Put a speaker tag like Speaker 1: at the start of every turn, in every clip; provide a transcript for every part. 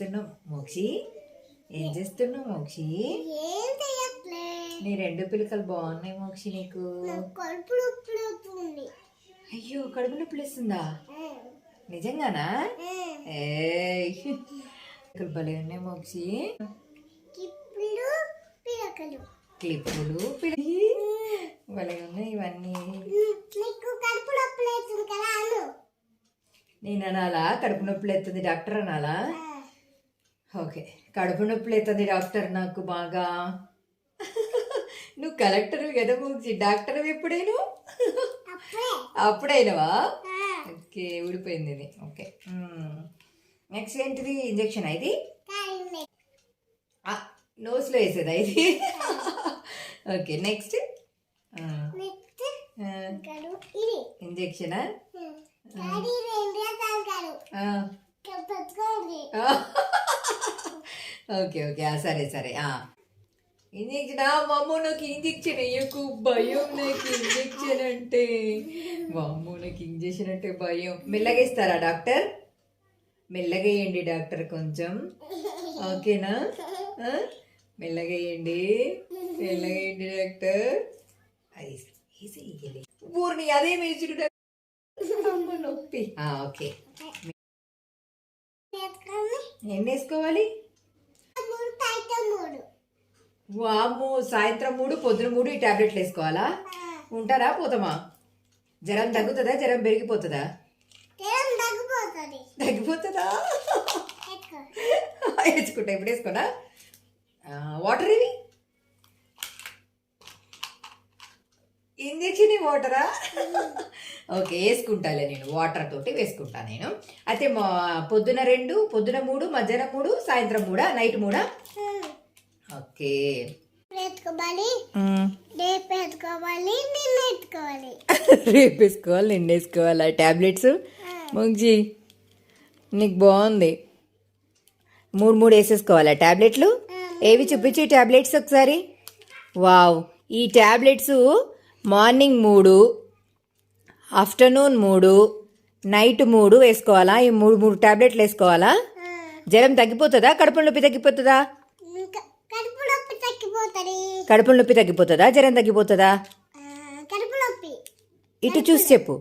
Speaker 1: చేస్తున్నావు మోక్షి? ఏం చేస్తున్నావు మోక్షి?
Speaker 2: ఏం
Speaker 1: నీ రెండు పిలకలు బాగున్నాయి మోక్షి నీకు. అయ్యో కడుపు నొప్పి లేస్తుందా నిజంగానా? పిలకలు భలే ఉన్నాయి మోక్షి. క్లిప్పులు పిలి భలే ఉన్నాయి ఇవన్నీ. నేను అనాలా? కడుపు నొప్పి లేస్తుంది డాక్టర్ అనాలా? ఓకే. కడుపు నొప్పి లేస్తుంది డాక్టర్ నాకు బాగా. నువ్వు కలెక్టర్ కదా మోక్షి డాక్టర్ ఎప్పుడైనా?
Speaker 2: అప్పుడే.
Speaker 1: అప్పుడైనవా? ఓకే ఊడిపోయింది ఇది. ఓకే. నెక్స్ట్ ఏంటిది? ఇంజెక్షన్ ఇది? నోస్లో వేసేదా ఇది? Okay next? ఇంజెక్షనా
Speaker 2: డాడీ రెండు తాగారు పెట్టుకోండి
Speaker 1: ఓకే ఓకే. సరే సరే. ఇంజెక్షన్. మమ్మో నాకు ఇంజెక్షన్ వేయకు. భయం నాకు ఇంజెక్షన్ అంటే. మమ్మో నాకు ఇంజెక్షన్ అంటే భయం. మెల్లగా ఇస్తారా డాక్టర్? మెల్లగా వేయండి డాక్టర్ కొంచెం. ఓకేనా? మెల్లగా వేయండి. మెల్లగా వేయండి డాక్టర్. అది పూర్ణి అదే అమ్మ నొప్పి. ఓకే. ఏం వేసుకోవాలి? వాము సాయంత్రం మూడు పొద్దున మూడు ఈ టాబ్లెట్లు వేసుకోవాలా? ఉంటారా పోతామా? జ్వరం తగ్గుతుందా? జ్వరం పెరిగిపోతుందా?
Speaker 2: తగ్గిపోతుంది.
Speaker 1: వేసుకుంటా ఇప్పుడు వేసుకోనా? వాటర్ ఇవి? ఇంజక్షన్ వాటరా? ఓకే వేసుకుంటాలే నేను. వాటర్ తోటి వేసుకుంటా నేను. అయితే పొద్దున రెండు పొద్దున మూడు మధ్యాహ్నం మూడు సాయంత్రం మూడా? నైట్ మూడా? ఓకే.
Speaker 2: రేపు
Speaker 1: వేసుకోవాలి నిన్న వేసుకోవాలి ఆ ట్యాబ్లెట్స్ మంచి నీకు బాగుంది. మూడు మూడు వేసేసుకోవాలా. ట్యాబ్లెట్లు ఏవి చూపించు ట్యాబ్లెట్స్ ఒకసారి? వావ్. ఈ ట్యాబ్లెట్స్ మార్నింగ్ మూడు ఆఫ్టర్నూన్ మూడు నైట్ మూడు వేసుకోవాలా? ఈ మూడు మూడు ట్యాబ్లెట్లు వేసుకోవాలా? జ్వరం తగ్గిపోతుందా? కడుపు నొప్పి తగ్గిపోతుందా
Speaker 2: ఇంకా కడుపు నొప్పి తగ్గిపోతుంది
Speaker 1: కడుపు నొప్పి తగ్గిపోతుందా? జ్వరం తగ్గిపోతుందా?
Speaker 2: ఆ, కడుపు నొప్పి.
Speaker 1: ఇటు చూసి చెప్పు.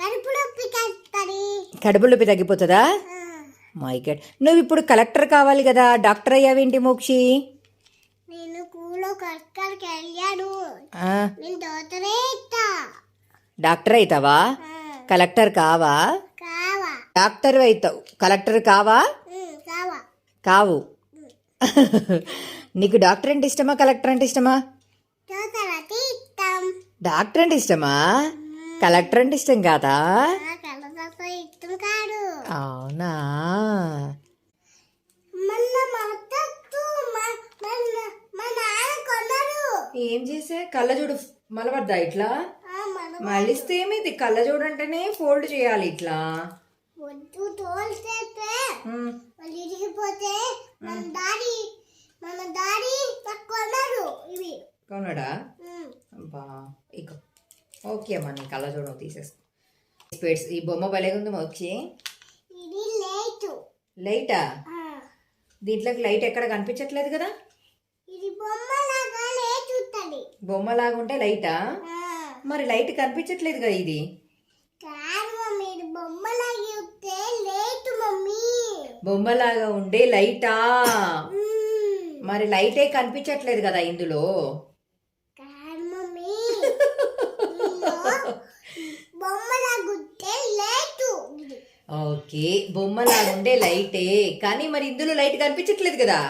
Speaker 2: కడుపు నొప్పి కలుపుతుంది
Speaker 1: కడుపు నొప్పి తగ్గిపోతుందా? My god. నువ్వు ఇప్పుడు కలెక్టర్ కావాలి కదా డాక్టర్ అయ్యావేంటి మోక్షి?
Speaker 2: నేను కూలో వెళ్ళాను నేను
Speaker 1: డాక్టర్ అవుతావా కలెక్టర్ కావా?
Speaker 2: కావా.
Speaker 1: డాక్టర్ అవుతావు కలెక్టర్ కావా?
Speaker 2: కావు.
Speaker 1: నీకు డాక్టర్ అంటే ఇష్టమా కలెక్టర్ అంటే ఇష్టమా? డాక్టర్ అంటే ఇష్టమా? కలెక్టర్ అంటే ఇష్టం కాదా? అవునా? ఏం చేసా కళ్ళజోడు మలబడ్డా ఇట్లా? మళ్ళిస్తే ఏమైంది? కళ్ళజోడు అంటేనే ఫోల్డ్ చేయాలి ఇట్లా.
Speaker 2: వద్దు ఇరిగిపోతే మన దాడి మన దాడి నాకు కొన్నారు ఇవి.
Speaker 1: కొన్నాడా. అబ్బా ఇక ఓకే అమ్మా నీ కళ్ళజోడు తీసేసుకో. స్పేట్స్ ఈ బొమ్మ భలే ఉంది వచ్చి
Speaker 2: ఇది లేటు.
Speaker 1: లైటా? దీంట్లోకి లైట్ ఎక్కడ కనిపించట్లేదు కదా?
Speaker 2: ఇది బొమ్మలాగా లేటు ఉంటుంది.
Speaker 1: బొమ్మలాగా ఉంటే లైటా? మరి లైట్ కనిపించట్లేదు కదా ఇది?
Speaker 2: బొమ్మలాగా ఉంటే లేటు మమ్మీ.
Speaker 1: బొమ్మలాగా ఉండే లైటా. మరి లైటే కనిపించట్లేదు కదా ఇందులో? ఓకే బొమ్మలాగా ఉండే లైటే. కానీ మరి ఇందులో లైట్ కనిపించట్లేదు కదా?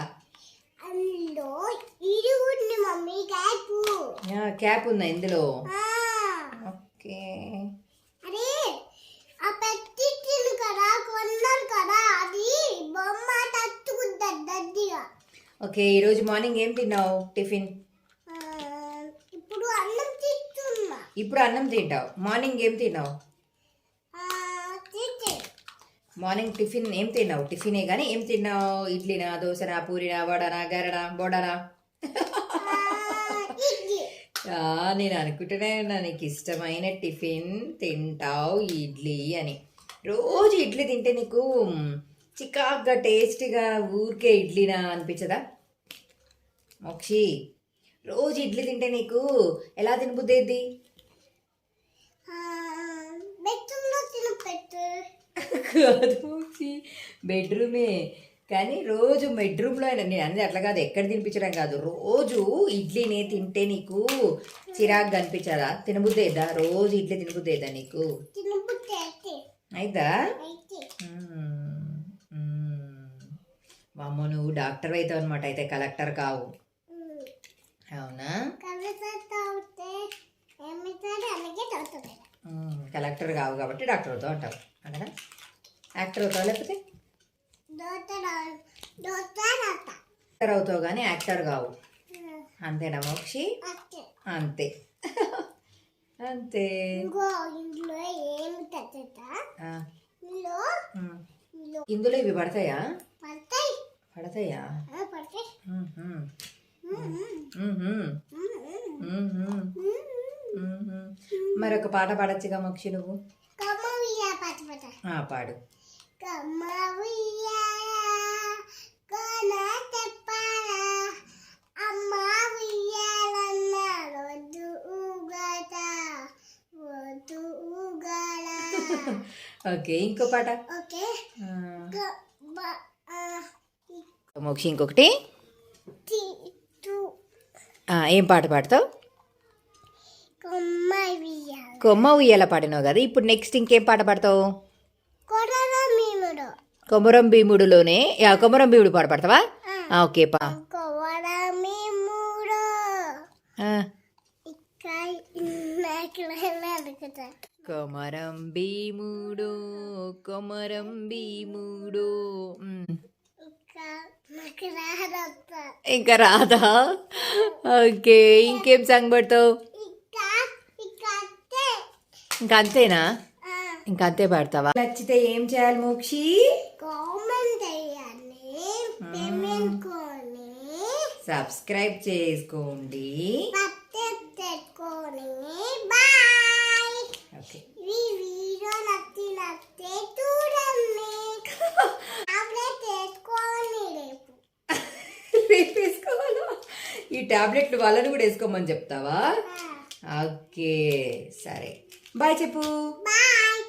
Speaker 2: క్యాపు.
Speaker 1: ఉందా ఇందులో? ఓకే.
Speaker 2: అరే ఆ పెట్టించింది కదా కొన్నారు కదా అది బొమ్మ తట్టుకుంటుంది దద్దిగా
Speaker 1: ఓకే ఈరోజు మార్నింగ్ ఏం తిన్నావు? టిఫిన్?
Speaker 2: ఇప్పుడు అన్నం తింటున్నా.
Speaker 1: ఇప్పుడు అన్నం తింటావు. మార్నింగ్ ఏం తిన్నావు? మార్నింగ్ టిఫిన్ ఏం తిన్నావు? టిఫినే కానీ ఏం తిన్నావు? ఇడ్లీనా దోశనా పూరినా వడనా గరడా బోడనా? నేను అనుకుంటూనే ఉన్నా నీకు ఇష్టమైన టిఫిన్ తింటావు ఇడ్లీ అని. రోజు ఇడ్లీ తింటే నీకు చికాగ్గా టేస్టీగా ఊరికే ఇడ్లీనా అనిపించదా? మోక్షి రోజు ఇడ్లీ తింటే నీకు ఎలా తినబుద్దేది
Speaker 2: బెడ్రూమ్లో తిను పెట్టు.
Speaker 1: కాదు మోక్షి బెడ్రూమే. కానీ రోజు బెడ్రూమ్లో అయినా నేను అనేది అట్లా కాదు ఎక్కడ తినిపించడం కాదు. రోజు ఇడ్లీనే తింటే నీకు చిరాకు కనిపించదా తినబుద్దేదా రోజు ఇడ్లీ తినబుద్దేదా నీకు?
Speaker 2: అయితే.
Speaker 1: అయిదా. వామ్మో నువ్వు డాక్టర్ అవుతావు అనమాట అయితే కలెక్టర్ కావు. అవునా? మ్మ్. కలెక్టర్ కావు కాబట్టి డాక్టర్ అవుతావు అంటావు. అంతేనా? యాక్టర్ అవుతావు లేకపోతే? యాక్టర్ అవుతావు కానీ యాక్టర్ కావు. అంతేనా మోక్షి? అంతే. అంతే.
Speaker 2: ఏమి ఇందులో
Speaker 1: మ్మ్.
Speaker 2: ఇందులో
Speaker 1: ఇందులో ఇవి పడతాయా?
Speaker 2: పడతాయి.
Speaker 1: పడతాయా
Speaker 2: ఆ, పడతాయి
Speaker 1: మ్మ్.
Speaker 2: మ్మ్.
Speaker 1: మ్మ్.
Speaker 2: మ్మ్.
Speaker 1: మ్మ్. మ్మ్. మరి ఒక పాట పాడచ్చుగా మోక్షి నువ్వు పాడు ఓకే ఇంకో పాట
Speaker 2: ఓకే
Speaker 1: ఆ,
Speaker 2: గ- బ- ఆ,
Speaker 1: మోక్షి ఇంకొకటి. ఏం పాట పాడతావు?
Speaker 2: కొమ్మ ఉయ్యాల.
Speaker 1: పాడినావు కదా. ఇప్పుడు నెక్స్ట్ ఇంకేం పాట పాడతావు? కొమరం భీముడులోనే కొమరం భీముడు పాట పాడతావా? ఓకే పా. కొమరం భీముడు కొమరం భీముడు.
Speaker 2: ఇంకా
Speaker 1: రాదా? ఓకే ఇంకేం సాంగ్ పాడతావు?
Speaker 2: ఇంకా ఇంకా అంతే.
Speaker 1: ఇంకా అంతేనా? ఇంకా అంతే పాడతావా? నచ్చితే ఏం చేయాలి మోక్షి? సబ్స్క్రైబ్ చేసుకోండి
Speaker 2: సబ్స్క్రైబ్ చేసుకొని బాయ్
Speaker 1: ఓకే
Speaker 2: ఈ వీడియో నచ్చినట్టే చూడండి టాబ్లెట్ వేసుకోండి రేపు
Speaker 1: రేపు వేసుకోవాలా ఈ టాబ్లెట్లు వాళ్ళని కూడా వేసుకోమని చెప్తావా? ఓకే సరే. బాయ్ చెప్పు.
Speaker 2: బాయ్.